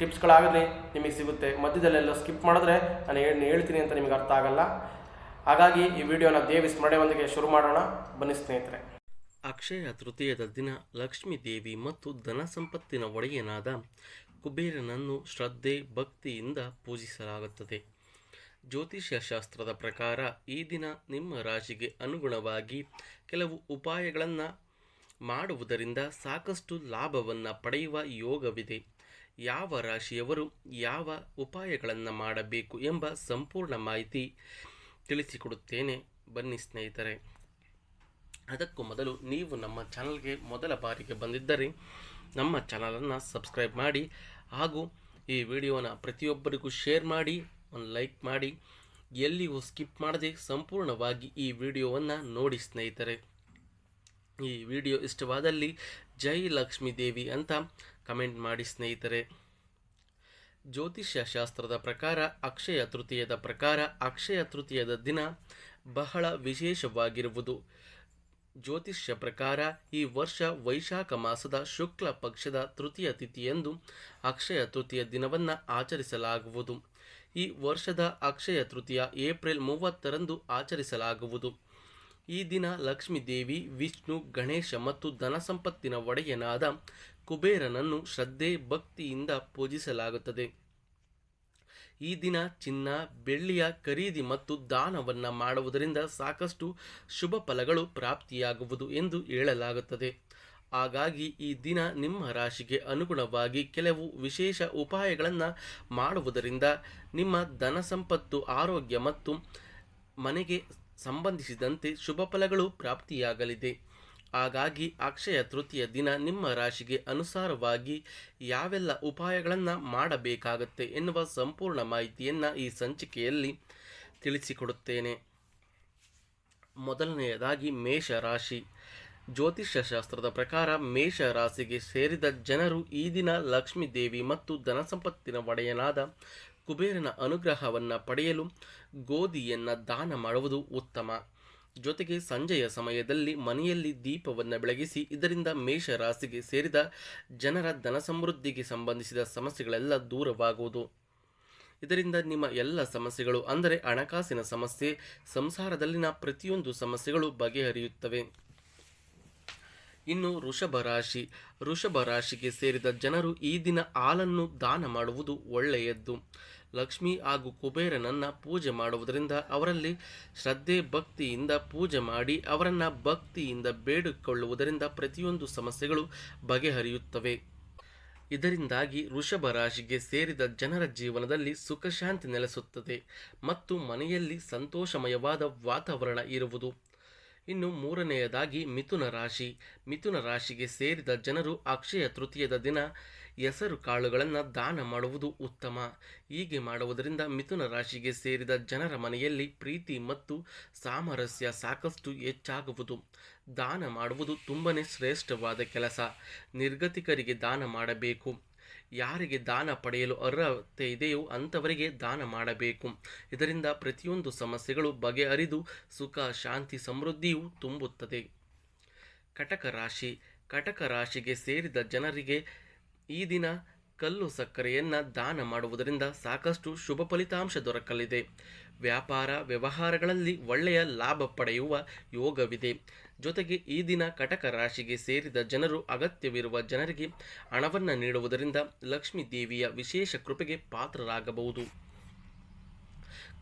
ಟಿಪ್ಸ್ಗಳಾಗಲಿ ನಿಮಗೆ ಸಿಗುತ್ತೆ. ಮಧ್ಯದಲ್ಲೆಲ್ಲ ಸ್ಕಿಪ್ ಮಾಡಿದ್ರೆ ನಾನು ಏನು ಹೇಳ್ತೀನಿ ಅಂತ ನಿಮಗೆ ಅರ್ಥ ಆಗಲ್ಲ. ಹಾಗಾಗಿ ಈ ವಿಡಿಯೋನ ದೇವಿ ಸ್ಮರಣೆಯೊಂದಿಗೆ ಶುರು ಮಾಡೋಣ. ಬನ್ನಿ ಸ್ನೇಹಿತರೆ. ಅಕ್ಷಯ ತೃತೀಯದ ದಿನ ಲಕ್ಷ್ಮೀ ದೇವಿ ಮತ್ತು ಧನ ಸಂಪತ್ತಿನ ಒಡೆಯನಾದ ಕುಬೇರನನ್ನು ಶ್ರದ್ಧೆ, ಭಕ್ತಿಯಿಂದ ಪೂಜಿಸಲಾಗುತ್ತದೆ. ಜ್ಯೋತಿಷ್ಯ ಶಾಸ್ತ್ರದ ಪ್ರಕಾರ ಈ ದಿನ ನಿಮ್ಮ ರಾಶಿಗೆ ಅನುಗುಣವಾಗಿ ಕೆಲವು ಉಪಾಯಗಳನ್ನು ಮಾಡುವುದರಿಂದ ಸಾಕಷ್ಟು ಲಾಭವನ್ನು ಪಡೆಯುವ ಯೋಗವಿದೆ. ಯಾವ ರಾಶಿಯವರು ಯಾವ ಉಪಾಯಗಳನ್ನು ಮಾಡಬೇಕು ಎಂಬ ಸಂಪೂರ್ಣ ಮಾಹಿತಿ ತಿಳಿಸಿಕೊಡುತ್ತೇನೆ. ಬನ್ನಿ ಸ್ನೇಹಿತರೆ. ಅದಕ್ಕೂ ಮೊದಲು ನೀವು ನಮ್ಮ ಚಾನಲ್ಗೆ ಮೊದಲ ಬಾರಿಗೆ ಬಂದಿದ್ದರೆ ನಮ್ಮ ಚಾನಲನ್ನು ಸಬ್ಸ್ಕ್ರೈಬ್ ಮಾಡಿ ಹಾಗೂ ಈ ವಿಡಿಯೋನ ಪ್ರತಿಯೊಬ್ಬರಿಗೂ ಶೇರ್ ಮಾಡಿ, ಒಂದು ಲೈಕ್ ಮಾಡಿ. ಎಲ್ಲಿಯೂ ಸ್ಕಿಪ್ ಮಾಡದೆ ಸಂಪೂರ್ಣವಾಗಿ ಈ ವಿಡಿಯೋವನ್ನು ನೋಡಿ ಸ್ನೇಹಿತರೆ. ಈ ವಿಡಿಯೋ ಇಷ್ಟವಾದಲ್ಲಿ ಜೈ ಲಕ್ಷ್ಮೀ ದೇವಿ ಅಂತ ಕಮೆಂಟ್ ಮಾಡಿ ಸ್ನೇಹಿತರೆ. ಜ್ಯೋತಿಷ್ಯ ಶಾಸ್ತ್ರದ ಪ್ರಕಾರ ಅಕ್ಷಯ ತೃತೀಯದ ಪ್ರಕಾರ ಅಕ್ಷಯ ತೃತೀಯದ ದಿನ ಬಹಳ ವಿಶೇಷವಾಗಿರುವುದು. ಜ್ಯೋತಿಷ್ಯ ಪ್ರಕಾರ ಈ ವರ್ಷ ವೈಶಾಖ ಮಾಸದ ಶುಕ್ಲ ಪಕ್ಷದ ತೃತೀಯ ತಿಥಿಯಂದು ಅಕ್ಷಯ ತೃತೀಯ ದಿನವನ್ನು ಆಚರಿಸಲಾಗುವುದು. ಈ ವರ್ಷದ ಅಕ್ಷಯ ತೃತೀಯ ಏಪ್ರಿಲ್ ಮೂವತ್ತರಂದು ಆಚರಿಸಲಾಗುವುದು. ಈ ದಿನ ಲಕ್ಷ್ಮೀ ದೇವಿ, ವಿಷ್ಣು, ಗಣೇಶ ಮತ್ತು ಧನ ಸಂಪತ್ತಿನ ಒಡೆಯನಾದ ಕುಬೇರನನ್ನು ಶ್ರದ್ಧೆ ಭಕ್ತಿಯಿಂದ ಪೂಜಿಸಲಾಗುತ್ತದೆ. ಈ ದಿನ ಚಿನ್ನ, ಬೆಳ್ಳಿಯ ಖರೀದಿ ಮತ್ತು ದಾನವನ್ನ ಮಾಡುವುದರಿಂದ ಸಾಕಷ್ಟು ಶುಭ ಫಲಗಳು ಪ್ರಾಪ್ತಿಯಾಗುವುದು ಎಂದು ಹೇಳಲಾಗುತ್ತದೆ. ಹಾಗಾಗಿ ಈ ದಿನ ನಿಮ್ಮ ರಾಶಿಗೆ ಅನುಗುಣವಾಗಿ ಕೆಲವು ವಿಶೇಷ ಉಪಾಯಗಳನ್ನು ಮಾಡುವುದರಿಂದ ನಿಮ್ಮ ಧನ ಸಂಪತ್ತು, ಆರೋಗ್ಯ ಮತ್ತು ಮನೆಗೆ ಸಂಬಂಧಿಸಿದಂತೆ ಶುಭ ಫಲಗಳು ಪ್ರಾಪ್ತಿಯಾಗಲಿದೆ. ಹಾಗಾಗಿ ಅಕ್ಷಯ ತೃತೀಯ ದಿನ ನಿಮ್ಮ ರಾಶಿಗೆ ಅನುಸಾರವಾಗಿ ಯಾವೆಲ್ಲ ಉಪಾಯಗಳನ್ನು ಮಾಡಬೇಕಾಗುತ್ತೆ ಎನ್ನುವ ಸಂಪೂರ್ಣ ಮಾಹಿತಿಯನ್ನು ಈ ಸಂಚಿಕೆಯಲ್ಲಿ ತಿಳಿಸಿಕೊಡುತ್ತೇನೆ. ಮೊದಲನೆಯದಾಗಿ ಮೇಷ ರಾಶಿ. ಜ್ಯೋತಿಷ್ಯ ಶಾಸ್ತ್ರದ ಪ್ರಕಾರ ಮೇಷ ರಾಶಿಗೆ ಸೇರಿದ ಜನರು ಈ ದಿನ ಲಕ್ಷ್ಮೀ ದೇವಿ ಮತ್ತು ಧನಸಂಪತ್ತಿನ ಒಡೆಯನಾದ ಕುಬೇರನ ಅನುಗ್ರಹವನ್ನು ಪಡೆಯಲು ಗೋಧಿಯನ್ನು ದಾನ ಮಾಡುವುದು ಉತ್ತಮ. ಜೊತೆಗೆ ಸಂಜೆಯ ಸಮಯದಲ್ಲಿ ಮನೆಯಲ್ಲಿ ದೀಪವನ್ನು ಬೆಳಗಿಸಿ ಇದರಿಂದ ಮೇಷ ರಾಶಿಗೆ ಸೇರಿದ ಜನರ ಧನ ಸಮೃದ್ಧಿಗೆ ಸಂಬಂಧಿಸಿದ ಸಮಸ್ಯೆಗಳೆಲ್ಲ ದೂರವಾಗುವುದು. ಇದರಿಂದ ನಿಮ್ಮ ಎಲ್ಲ ಸಮಸ್ಯೆಗಳು ಅಂದರೆ ಹಣಕಾಸಿನ ಸಮಸ್ಯೆ, ಸಂಸಾರದಲ್ಲಿನ ಪ್ರತಿಯೊಂದು ಸಮಸ್ಯೆಗಳು ಬಗೆಹರಿಯುತ್ತವೆ. ಇನ್ನು ವೃಷಭ ರಾಶಿ. ವೃಷಭ ರಾಶಿಗೆ ಸೇರಿದ ಜನರು ಈ ದಿನ ಹಾಲನ್ನು ದಾನ ಮಾಡುವುದು ಒಳ್ಳೆಯದ್ದು. ಲಕ್ಷ್ಮಿ ಹಾಗೂ ಕುಬೇರನನ್ನು ಪೂಜೆ ಮಾಡುವುದರಿಂದ ಅವರಲ್ಲಿ ಶ್ರದ್ಧೆ, ಭಕ್ತಿಯಿಂದ ಪೂಜೆ ಮಾಡಿ ಅವರನ್ನು ಭಕ್ತಿಯಿಂದ ಬೇಡಿಕೊಳ್ಳುವುದರಿಂದ ಪ್ರತಿಯೊಂದು ಸಮಸ್ಯೆಗಳು ಬಗೆಹರಿಯುತ್ತವೆ. ಇದರಿಂದಾಗಿ ವೃಷಭ ರಾಶಿಗೆ ಸೇರಿದ ಜನರ ಜೀವನದಲ್ಲಿ ಸುಖ ಶಾಂತಿ ನೆಲೆಸುತ್ತದೆ ಮತ್ತು ಮನೆಯಲ್ಲಿ ಸಂತೋಷಮಯವಾದ ವಾತಾವರಣ ಇರುವುದು. ಇನ್ನು ಮೂರನೆಯದಾಗಿ ಮಿಥುನ ರಾಶಿ. ಮಿಥುನ ರಾಶಿಗೆ ಸೇರಿದ ಜನರು ಅಕ್ಷಯ ತೃತೀಯದ ದಿನ ಹೆಸರು ಕಾಳುಗಳನ್ನು ದಾನ ಮಾಡುವುದು ಉತ್ತಮ. ಹೀಗೆ ಮಾಡುವುದರಿಂದ ಮಿಥುನ ರಾಶಿಗೆ ಸೇರಿದ ಜನರ ಮನೆಯಲ್ಲಿ ಪ್ರೀತಿ ಮತ್ತು ಸಾಮರಸ್ಯ ಸಾಕಷ್ಟು ಹೆಚ್ಚಾಗುವುದು. ದಾನ ಮಾಡುವುದು ತುಂಬನೇ ಶ್ರೇಷ್ಠವಾದ ಕೆಲಸ. ನಿರ್ಗತಿಕರಿಗೆ ದಾನ ಮಾಡಬೇಕು. ಯಾರಿಗೆ ದಾನ ಪಡೆಯಲು ಅರ್ಹತೆ ಇದೆಯೋ ಅಂಥವರಿಗೆ ದಾನ ಮಾಡಬೇಕು. ಇದರಿಂದ ಪ್ರತಿಯೊಂದು ಸಮಸ್ಯೆಗಳು ಬಗೆಹರಿದು ಸುಖ, ಶಾಂತಿ, ಸಮೃದ್ಧಿಯು ತುಂಬುತ್ತದೆ. ಕಟಕ ರಾಶಿ. ಕಟಕ ರಾಶಿಗೆ ಸೇರಿದ ಜನರಿಗೆ ಈ ದಿನ ಕಲ್ಲು ಸಕ್ಕರೆಯನ್ನು ದಾನ ಮಾಡುವುದರಿಂದ ಸಾಕಷ್ಟು ಶುಭ ಫಲಿತಾಂಶ ದೊರಕಲಿದೆ. ವ್ಯಾಪಾರ ವ್ಯವಹಾರಗಳಲ್ಲಿ ಒಳ್ಳೆಯ ಲಾಭ ಪಡೆಯುವ ಯೋಗವಿದೆ. ಜೊತೆಗೆ ಈ ದಿನ ಕಟಕ ರಾಶಿಗೆ ಸೇರಿದ ಜನರು ಅಗತ್ಯವಿರುವ ಜನರಿಗೆ ಹಣವನ್ನು ನೀಡುವುದರಿಂದ ಲಕ್ಷ್ಮೀ ದೇವಿಯ ವಿಶೇಷ ಕೃಪೆಗೆ ಪಾತ್ರರಾಗಬಹುದು.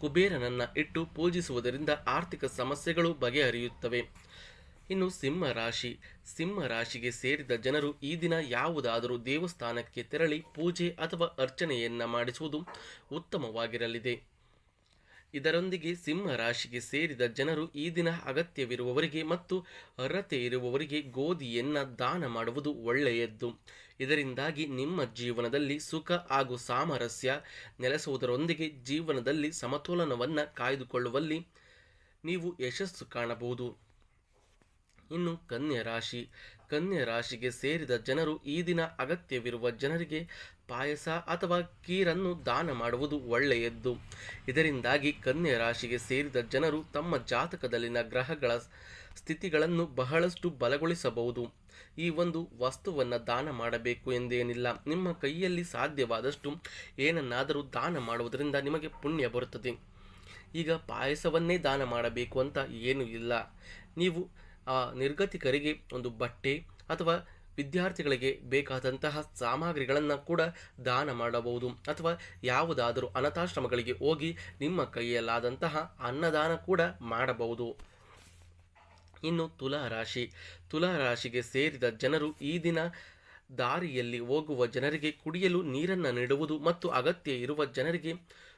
ಕುಬೇರನನ್ನ ಇಟ್ಟು ಪೂಜಿಸುವುದರಿಂದ ಆರ್ಥಿಕ ಸಮಸ್ಯೆಗಳು ಬಗೆಹರಿಯುತ್ತವೆ. ಇನ್ನು ಸಿಂಹ ರಾಶಿ. ಸಿಂಹ ರಾಶಿಗೆ ಸೇರಿದ ಜನರು ಈ ದಿನ ಯಾವುದಾದರೂ ದೇವಸ್ಥಾನಕ್ಕೆ ತೆರಳಿ ಪೂಜೆ ಅಥವಾ ಅರ್ಚನೆಯನ್ನ ಮಾಡಿಸುವುದು ಉತ್ತಮವಾಗಿರಲಿದೆ. ಇದರೊಂದಿಗೆ ಸಿಂಹ ರಾಶಿಗೆ ಸೇರಿದ ಜನರು ಈ ದಿನ ಅಗತ್ಯವಿರುವವರಿಗೆ ಮತ್ತು ಅರ್ಹತೆ ಇರುವವರಿಗೆ ಗೋಧಿಯನ್ನ ದಾನ ಮಾಡುವುದು ಒಳ್ಳೆಯದ್ದು. ಇದರಿಂದಾಗಿ ನಿಮ್ಮ ಜೀವನದಲ್ಲಿ ಸುಖ ಹಾಗೂ ಸಾಮರಸ್ಯ ನೆಲೆಸುವುದರೊಂದಿಗೆ ಜೀವನದಲ್ಲಿ ಸಮತೋಲನವನ್ನು ಕಾಯ್ದುಕೊಳ್ಳುವಲ್ಲಿ ನೀವು ಯಶಸ್ಸು ಕಾಣಬಹುದು. ಇನ್ನು ಕನ್ಯಾ ರಾಶಿ. ಕನ್ಯಾ ರಾಶಿಗೆ ಸೇರಿದ ಜನರು ಈ ದಿನ ಅಗತ್ಯವಿರುವ ಜನರಿಗೆ ಪಾಯಸ ಅಥವಾ ಕೀರನ್ನು ದಾನ ಮಾಡುವುದು ಒಳ್ಳೆಯದ್ದು. ಇದರಿಂದಾಗಿ ಕನ್ಯಾ ರಾಶಿಗೆ ಸೇರಿದ ಜನರು ತಮ್ಮ ಜಾತಕದಲ್ಲಿನ ಗ್ರಹಗಳ ಸ್ಥಿತಿಗಳನ್ನು ಬಹಳಷ್ಟು ಬಲಗೊಳಿಸಬಹುದು. ಈ ಒಂದು ವಸ್ತುವನ್ನು ದಾನ ಮಾಡಬೇಕು ಎಂದೇನಿಲ್ಲ. ನಿಮ್ಮ ಕೈಯಲ್ಲಿ ಸಾಧ್ಯವಾದಷ್ಟು ಏನನ್ನಾದರೂ ದಾನ ಮಾಡುವುದರಿಂದ ನಿಮಗೆ ಪುಣ್ಯ ಬರುತ್ತದೆ. ಈಗ ಪಾಯಸವನ್ನೇ ದಾನ ಮಾಡಬೇಕು ಅಂತ ಏನೂ ಇಲ್ಲ. ನೀವು ಆ ನಿರ್ಗತಿಕರಿಗೆ ಒಂದು ಬಟ್ಟೆ ಅಥವಾ ವಿದ್ಯಾರ್ಥಿಗಳಿಗೆ ಬೇಕಾದಂತಹ ಸಾಮಗ್ರಿಗಳನ್ನು ಕೂಡ ದಾನ ಮಾಡಬಹುದು. ಅಥವಾ ಯಾವುದಾದರೂ ಅನಾಥಾಶ್ರಮಗಳಿಗೆ ಹೋಗಿ ನಿಮ್ಮ ಕೈಯಲ್ಲಾದಂತಹ ಅನ್ನದಾನ ಕೂಡ ಮಾಡಬಹುದು. ಇನ್ನು ತುಲಾ ರಾಶಿ. ತುಲಾ ರಾಶಿಗೆ ಸೇರಿದ ಜನರು ಈ ದಿನ ದಾರಿಯಲ್ಲಿ ಹೋಗುವ ಜನರಿಗೆ ಕುಡಿಯಲು ನೀರನ್ನು ನೀಡುವುದು ಮತ್ತು ಅಗತ್ಯ ಇರುವ ಜನರಿಗೆ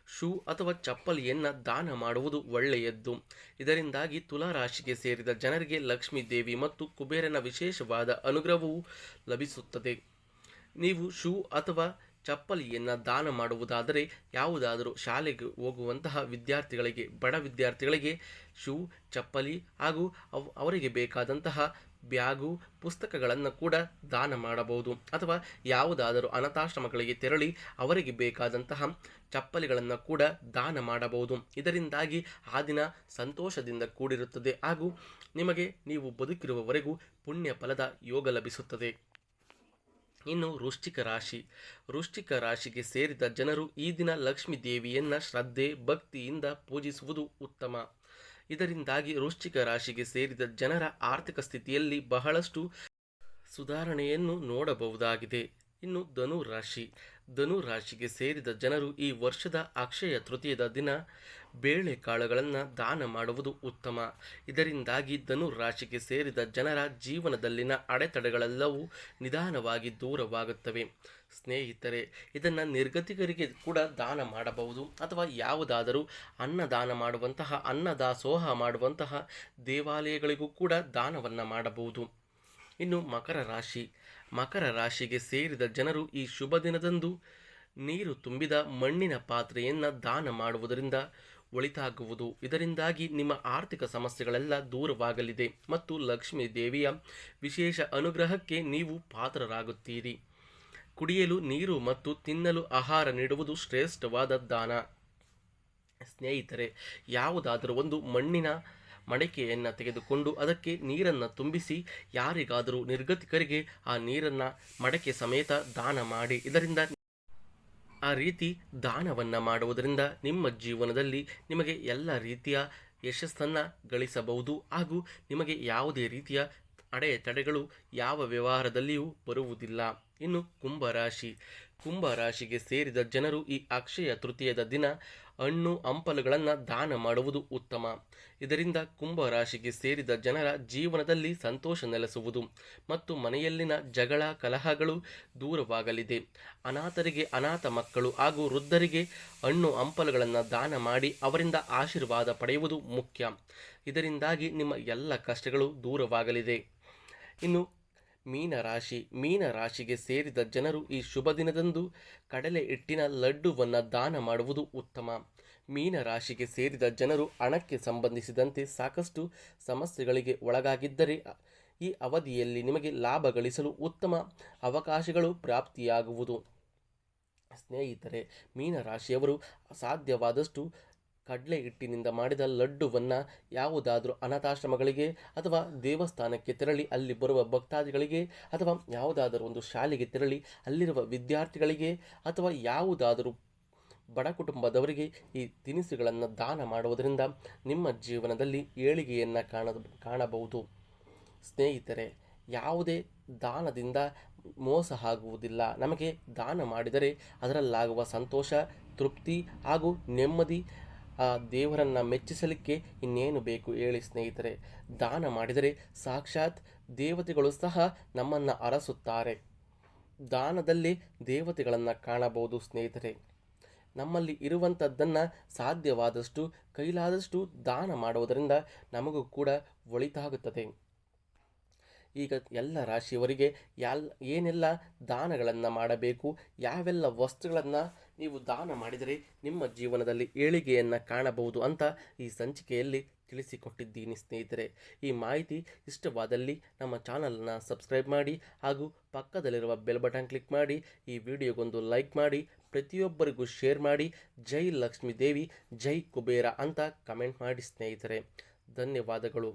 ಶೂ ಅಥವಾ ಚಪ್ಪಲಿಯನ್ನು ದಾನ ಮಾಡುವುದು ಒಳ್ಳೆಯದ್ದು. ಇದರಿಂದಾಗಿ ತುಲಾ ರಾಶಿಗೆ ಸೇರಿದ ಜನರಿಗೆ ಲಕ್ಷ್ಮೀ ದೇವಿ ಮತ್ತು ಕುಬೇರನ ವಿಶೇಷವಾದ ಅನುಗ್ರಹವು ಲಭಿಸುತ್ತದೆ. ನೀವು ಶೂ ಅಥವಾ ಚಪ್ಪಲಿಯನ್ನು ದಾನ ಮಾಡುವುದಾದರೆ ಯಾವುದಾದರೂ ಶಾಲೆಗೆ ಹೋಗುವಂತಹ ವಿದ್ಯಾರ್ಥಿಗಳಿಗೆ, ಬಡ ವಿದ್ಯಾರ್ಥಿಗಳಿಗೆ ಶೂ, ಚಪ್ಪಲಿ ಹಾಗೂ ಅವ್, ಅವರಿಗೆ ಬೇಕಾದಂತಹ ಬ್ಯಾಗು, ಪುಸ್ತಕಗಳನ್ನು ಕೂಡ ದಾನ ಮಾಡಬಹುದು. ಅಥವಾ ಯಾವುದಾದರೂ ಅನಾಥಾಶ್ರಮಗಳಿಗೆ ತೆರಳಿ ಅವರಿಗೆ ಬೇಕಾದಂತಹ ಚಪ್ಪಲಿಗಳನ್ನು ಕೂಡ ದಾನ ಮಾಡಬಹುದು. ಇದರಿಂದಾಗಿ ಆ ದಿನ ಸಂತೋಷದಿಂದ ಕೂಡಿರುತ್ತದೆ. ಹಾಗೂ ನಿಮಗೆ ನೀವು ಬದುಕಿರುವವರೆಗೂ ಪುಣ್ಯ ಫಲದ ಯೋಗ ಲಭಿಸುತ್ತದೆ. ಇನ್ನು ವೃಶ್ಚಿಕ ರಾಶಿ. ವೃಶ್ಚಿಕ ರಾಶಿಗೆ ಸೇರಿದ ಜನರು ಈ ದಿನ ಲಕ್ಷ್ಮೀ ದೇವಿಯನ್ನು ಶ್ರದ್ಧೆ, ಭಕ್ತಿಯಿಂದ ಪೂಜಿಸುವುದು ಉತ್ತಮ. ಇದರಿಂದಾಗಿ ವೃಶ್ಚಿಕ ರಾಶಿಗೆ ಸೇರಿದ ಜನರ ಆರ್ಥಿಕ ಸ್ಥಿತಿಯಲ್ಲಿ ಬಹಳಷ್ಟು ಸುಧಾರಣೆಯನ್ನು ನೋಡಬಹುದಾಗಿದೆ. ಇನ್ನು ಧನು ರಾಶಿ. ಧನು ರಾಶಿಗೆ ಸೇರಿದ ಜನರು ಈ ವರ್ಷದ ಅಕ್ಷಯ ತೃತೀಯದ ದಿನ ಬೇಳೆಕಾಳುಗಳನ್ನು ದಾನ ಮಾಡುವುದು ಉತ್ತಮ. ಇದರಿಂದಾಗಿ ಧನು ರಾಶಿಗೆ ಸೇರಿದ ಜನರ ಜೀವನದಲ್ಲಿನ ಅಡೆತಡೆಗಳೆಲ್ಲವೂ ನಿಧಾನವಾಗಿ ದೂರವಾಗುತ್ತವೆ. ಸ್ನೇಹಿತರೆ, ಇದನ್ನು ನಿರ್ಗತಿಕರಿಗೆ ಕೂಡ ದಾನ ಮಾಡಬಹುದು. ಅಥವಾ ಯಾವುದಾದರೂ ಅನ್ನದಾನ ಮಾಡುವಂತಹ, ಅನ್ನದಾಸೋಹ ಮಾಡುವಂತಹ ದೇವಾಲಯಗಳಿಗೂ ಕೂಡ ದಾನವನ್ನು ಮಾಡಬಹುದು. ಇನ್ನು ಮಕರ ರಾಶಿ. ಮಕರ ರಾಶಿಗೆ ಸೇರಿದ ಜನರು ಈ ಶುಭ ದಿನದಂದು ನೀರು ತುಂಬಿದ ಮಣ್ಣಿನ ಪಾತ್ರೆಯನ್ನು ದಾನ ಮಾಡುವುದರಿಂದ ಒಳಿತಾಗುವುದು. ಇದರಿಂದಾಗಿ ನಿಮ್ಮ ಆರ್ಥಿಕ ಸಮಸ್ಯೆಗಳೆಲ್ಲ ದೂರವಾಗಲಿದೆ ಮತ್ತು ಲಕ್ಷ್ಮೀ ದೇವಿಯ ವಿಶೇಷ ಅನುಗ್ರಹಕ್ಕೆ ನೀವು ಪಾತ್ರರಾಗುತ್ತೀರಿ. ಕುಡಿಯಲು ನೀರು ಮತ್ತು ತಿನ್ನಲು ಆಹಾರ ನೀಡುವುದು ಶ್ರೇಷ್ಠವಾದ ದಾನ. ಸ್ನೇಹಿತರೆ, ಯಾವುದಾದರೂ ಒಂದು ಮಣ್ಣಿನ ಮಡಿಕೆಯನ್ನು ತೆಗೆದುಕೊಂಡು ಅದಕ್ಕೆ ನೀರನ್ನು ತುಂಬಿಸಿ ಯಾರಿಗಾದರೂ ನಿರ್ಗತಿಕರಿಗೆ ಆ ನೀರನ್ನು ಮಡಕೆ ಸಮೇತ ದಾನ ಮಾಡಿ. ಇದರಿಂದ ಆ ರೀತಿ ದಾನವನ್ನು ಮಾಡುವುದರಿಂದ ನಿಮ್ಮ ಜೀವನದಲ್ಲಿ ನಿಮಗೆ ಎಲ್ಲ ರೀತಿಯ ಯಶಸ್ಸನ್ನು ಗಳಿಸಬಹುದು ಹಾಗೂ ನಿಮಗೆ ಯಾವುದೇ ರೀತಿಯ ಅಡೆತಡೆಗಳು ಯಾವ ವ್ಯವಹಾರದಲ್ಲಿಯೂ ಬರುವುದಿಲ್ಲ. ಇನ್ನು ಕುಂಭರಾಶಿ. ಕುಂಭರಾಶಿಗೆ ಸೇರಿದ ಜನರು ಈ ಅಕ್ಷಯ ತೃತೀಯದ ದಿನ ಹಣ್ಣು, ಹಂಪಲುಗಳನ್ನು ದಾನ ಮಾಡುವುದು ಉತ್ತಮ. ಇದರಿಂದ ಕುಂಭ ರಾಶಿಗೆ ಸೇರಿದ ಜನರ ಜೀವನದಲ್ಲಿ ಸಂತೋಷ ನೆಲೆಸುವುದು ಮತ್ತು ಮನೆಯಲ್ಲಿನ ಜಗಳ, ಕಲಹಗಳು ದೂರವಾಗಲಿದೆ. ಅನಾಥರಿಗೆ ಅನಾಥ ಮಕ್ಕಳು ಹಾಗೂ ವೃದ್ಧರಿಗೆ ಹಣ್ಣು, ಹಂಪಲುಗಳನ್ನು ದಾನ ಮಾಡಿ ಅವರಿಂದ ಆಶೀರ್ವಾದ ಪಡೆಯುವುದು ಮುಖ್ಯ. ಇದರಿಂದಾಗಿ ನಿಮ್ಮ ಎಲ್ಲ ಕಷ್ಟಗಳು ದೂರವಾಗಲಿದೆ. ಇನ್ನು ಮೀನರಾಶಿ, ಮೀನರಾಶಿಗೆ ಸೇರಿದ ಜನರು ಈ ಶುಭ ದಿನದಂದು ಕಡಲೆ ಹಿಟ್ಟಿನ ಲಡ್ಡುವನ್ನು ದಾನ ಮಾಡುವುದು ಉತ್ತಮ. ಮೀನರಾಶಿಗೆ ಸೇರಿದ ಜನರು ಹಣಕ್ಕೆ ಸಂಬಂಧಿಸಿದಂತೆ ಸಾಕಷ್ಟು ಸಮಸ್ಯೆಗಳಿಗೆ ಒಳಗಾಗಿದ್ದರೆ ಈ ಅವಧಿಯಲ್ಲಿ ನಿಮಗೆ ಲಾಭ ಗಳಿಸಲು ಉತ್ತಮ ಅವಕಾಶಗಳು ಪ್ರಾಪ್ತಿಯಾಗುವುದು. ಸ್ನೇಹಿತರೆ, ಮೀನರಾಶಿಯವರು ಸಾಧ್ಯವಾದಷ್ಟು ಕಡಲೆ ಹಿಟ್ಟಿನಿಂದ ಮಾಡಿದ ಲಡ್ಡುವನ್ನು ಯಾವುದಾದರೂ ಅನಾಥಾಶ್ರಮಗಳಿಗೆ ಅಥವಾ ದೇವಸ್ಥಾನಕ್ಕೆ ತೆರಳಿ ಅಲ್ಲಿ ಬರುವ ಭಕ್ತಾದಿಗಳಿಗೆ ಅಥವಾ ಯಾವುದಾದರೂ ಒಂದು ಶಾಲೆಗೆ ತೆರಳಿ ಅಲ್ಲಿರುವ ವಿದ್ಯಾರ್ಥಿಗಳಿಗೆ ಅಥವಾ ಯಾವುದಾದರೂ ಬಡ ಕುಟುಂಬದವರಿಗೆ ಈ ತಿನಿಸುಗಳನ್ನು ದಾನ ಮಾಡುವುದರಿಂದ ನಿಮ್ಮ ಜೀವನದಲ್ಲಿ ಏಳಿಗೆಯನ್ನು ಕಾಣ ಕಾಣಬಹುದು. ಸ್ನೇಹಿತರೆ, ಯಾವುದೇ ದಾನದಿಂದ ಮೋಸ ಆಗುವುದಿಲ್ಲ. ನಮಗೆ ದಾನ ಮಾಡಿದರೆ ಅದರಲ್ಲಾಗುವ ಸಂತೋಷ, ತೃಪ್ತಿ ಹಾಗೂ ನೆಮ್ಮದಿ ಆ ದೇವರನ್ನು ಮೆಚ್ಚಿಸಲಿಕ್ಕೆ ಇನ್ನೇನು ಬೇಕು ಹೇಳಿ ಸ್ನೇಹಿತರೆ? ದಾನ ಮಾಡಿದರೆ ಸಾಕ್ಷಾತ್ ದೇವತೆಗಳು ಸಹ ನಮ್ಮನ್ನು ಅರಸುತ್ತಾರೆ. ದಾನದಲ್ಲಿ ದೇವತೆಗಳನ್ನು ಕಾಣಬಹುದು ಸ್ನೇಹಿತರೆ. ನಮ್ಮಲ್ಲಿ ಇರುವಂಥದ್ದನ್ನು ಸಾಧ್ಯವಾದಷ್ಟು, ಕೈಲಾದಷ್ಟು ದಾನ ಮಾಡುವುದರಿಂದ ನಮಗೂ ಕೂಡ ಒಳಿತಾಗುತ್ತದೆ. ಈಗ ಎಲ್ಲ ರಾಶಿಯವರಿಗೆ ಯಾಲ್ ಏನೆಲ್ಲ ದಾನಗಳನ್ನು ಮಾಡಬೇಕು, ಯಾವೆಲ್ಲ ವಸ್ತುಗಳನ್ನು ನೀವು ದಾನ ಮಾಡಿದರೆ ನಿಮ್ಮ ಜೀವನದಲ್ಲಿ ಏಳಿಗೆಯನ್ನು ಕಾಣಬಹುದು ಅಂತ ಈ ಸಂಚಿಕೆಯಲ್ಲಿ ತಿಳಿಸಿಕೊಟ್ಟಿದ್ದೀನಿ ಸ್ನೇಹಿತರೆ. ಈ ಮಾಹಿತಿ ಇಷ್ಟವಾದಲ್ಲಿ ನಮ್ಮ ಚಾನಲನ್ನು ಸಬ್ಸ್ಕ್ರೈಬ್ ಮಾಡಿ ಹಾಗೂ ಪಕ್ಕದಲ್ಲಿರುವ ಬೆಲ್ ಬಟನ್ ಕ್ಲಿಕ್ ಮಾಡಿ, ಈ ವಿಡಿಯೋಗೊಂದು ಲೈಕ್ ಮಾಡಿ, ಪ್ರತಿಯೊಬ್ಬರಿಗೂ ಶೇರ್ ಮಾಡಿ, ಜೈ ಲಕ್ಷ್ಮೀ ದೇವಿ, ಜೈ ಕುಬೇರ ಅಂತ ಕಮೆಂಟ್ ಮಾಡಿ ಸ್ನೇಹಿತರೆ. ಧನ್ಯವಾದಗಳು.